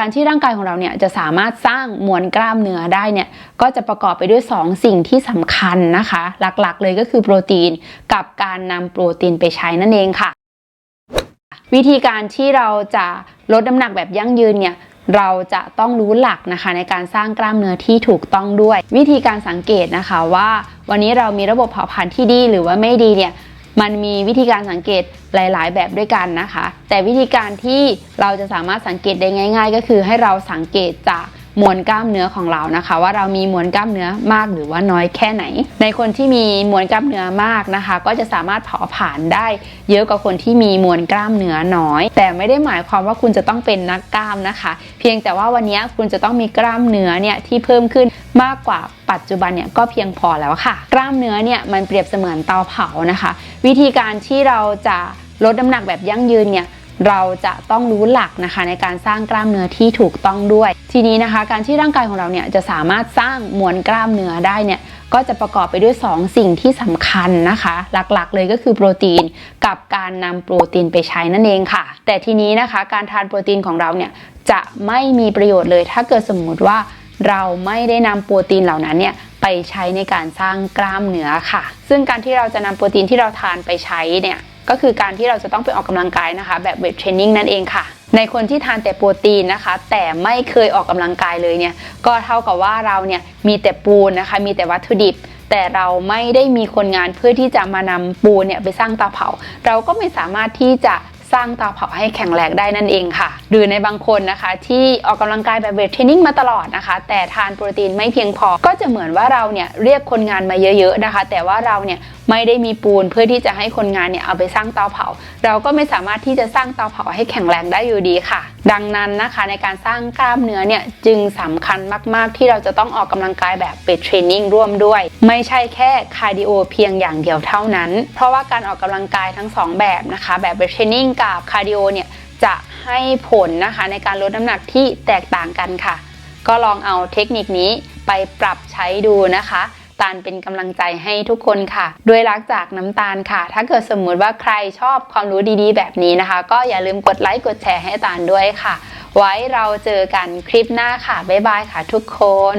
การที่ร่างกายของเราเนี่ยจะสามารถสร้างมวลกล้ามเนื้อได้เนี่ยก็จะประกอบไปด้วย 2 สิ่งที่สำคัญนะคะ หลักๆ เลยก็คือโปรตีนกับการนำโปรตีนไปใช้นั่นเองค่ะ วิธีการที่เราจะลดน้ำหนักแบบยั่งยืนเนี่ยเราจะต้องรู้หลักนะคะในการสร้างกล้ามเนื้อที่ถูกต้องด้วย วิธีการสังเกตนะคะว่า วันนี้เรามีระบบเผาผลาญที่ดีหรือว่าไม่ดีเนี่ย มันมีวิธีการสังเกตหลาย ๆ แบบด้วยกันนะคะ แต่วิธีการที่เราจะสามารถสังเกตได้ง่าย ๆ ก็คือให้เราสังเกตจาก มวลกล้ามเนื้อของเรานะคะ ว่าเรามีมวลกล้ามเนื้อมากหรือว่าน้อยแค่ไหน ในคนที่มีมวลกล้ามเนื้อมากนะคะ ก็จะสามารถเผาผลาญได้ เยอะกว่าคนที่มีมวลกล้ามเนื้อน้อย แต่ไม่ได้หมายความว่าคุณจะต้องเป็นนักกล้ามนะคะ เพียงแต่ว่าวันนี้คุณจะต้องมีกล้ามเนื้อเนี่ยที่เพิ่มขึ้นมากกว่าปัจจุบันเนี่ยก็เพียงพอแล้วค่ะ กล้ามเนื้อเนี่ยมันเปรียบเสมือนเตาเผานะคะ วิธีการที่เราจะลดน้ำหนักแบบยั่งยืนเนี่ย เราจะต้องรู้หลักนะคะในการสร้างกล้ามเนื้อที่ถูกต้องด้วย ทีนี้นะคะ การที่ร่างกายของเราเนี่ยจะสามารถสร้างมวลกล้ามเนื้อได้เนี่ยก็จะประกอบไปด้วย 2 สิ่งที่สำคัญนะคะ หลักๆ เลยก็คือโปรตีนกับการนำโปรตีนไปใช้นั่นเองค่ะ แต่ทีนี้นะคะการทานโปรตีนของเราเนี่ยจะไม่มีประโยชน์เลย ถ้าเกิดสมมุติว่าเราไม่ได้นำโปรตีนเหล่านั้นเนี่ยไปใช้ในการสร้างกล้ามเนื้อค่ะ ซึ่งการที่เราจะนำโปรตีนที่เราทานไปใช้เนี่ย ก็คือการที่เราจะต้องไปออกกำลังกายนะคะ แบบเวทเทรนนิ่งนั่นเองค่ะ ในคนที่ทานแต่โปรตีนนะคะ แต่ไม่เคยออกกำลังกายเลยเนี่ยก็เท่ากับว่าเราเนี่ยมีแต่ปูนนะคะ มีแต่วัตถุดิบ แต่เราไม่ได้มีคนงานเพื่อที่จะมานำปูนเนี่ยไปสร้างเตาเผา เราก็ไม่สามารถที่จะ สร้างเตาเผาให้แข็งแรงได้นั่นเองค่ะ หรือในบางคนนะคะ ที่ออกกำลังกายแบบเวทเทรนนิ่งมาตลอดนะคะ แต่ทานโปรตีนไม่เพียงพอ ก็จะเหมือนว่าเราเนี่ยเรียกคนงานมาเยอะๆนะคะ แต่ว่าเราเนี่ยไม่ได้มีปูนเพื่อที่จะให้คนงานเนี่ยเอาไปสร้างเตาเผา เราก็ไม่สามารถที่จะสร้างเตาเผาให้แข็งแรงได้อยู่ดีค่ะดังนั้นนะคะในการสร้างกล้ามเนื้อเนี่ยจึงสำคัญมาก ๆ ที่เราจะต้องออกกำลังกายแบบเวทเทรนนิ่งร่วมด้วย ไม่ใช่แค่คาร์ดิโอเพียงอย่างเดียวเท่านั้น เพราะว่าการออกกำลังกายทั้งสองแบบนะคะ แบบเวทเทรนนิ่งกับคาร์ดิโอเนี่ยจะให้ผลนะคะในการลดน้ำหนักที่แตกต่างกันค่ะ ก็ลองเอาเทคนิคนี้ไปปรับใช้ดูนะคะ ตาลเป็นกำลังใจให้ทุกคนค่ะ ด้วยรักจากน้ำตาลค่ะ ถ้าเกิดสมมุติว่าใครชอบความรู้ดีๆ แบบนี้นะคะ ก็อย่าลืมกดไลค์กดแชร์ให้ตาลด้วยค่ะ ไว้เราเจอกันคลิปหน้าค่ะบ๊ายบายค่ะทุกคน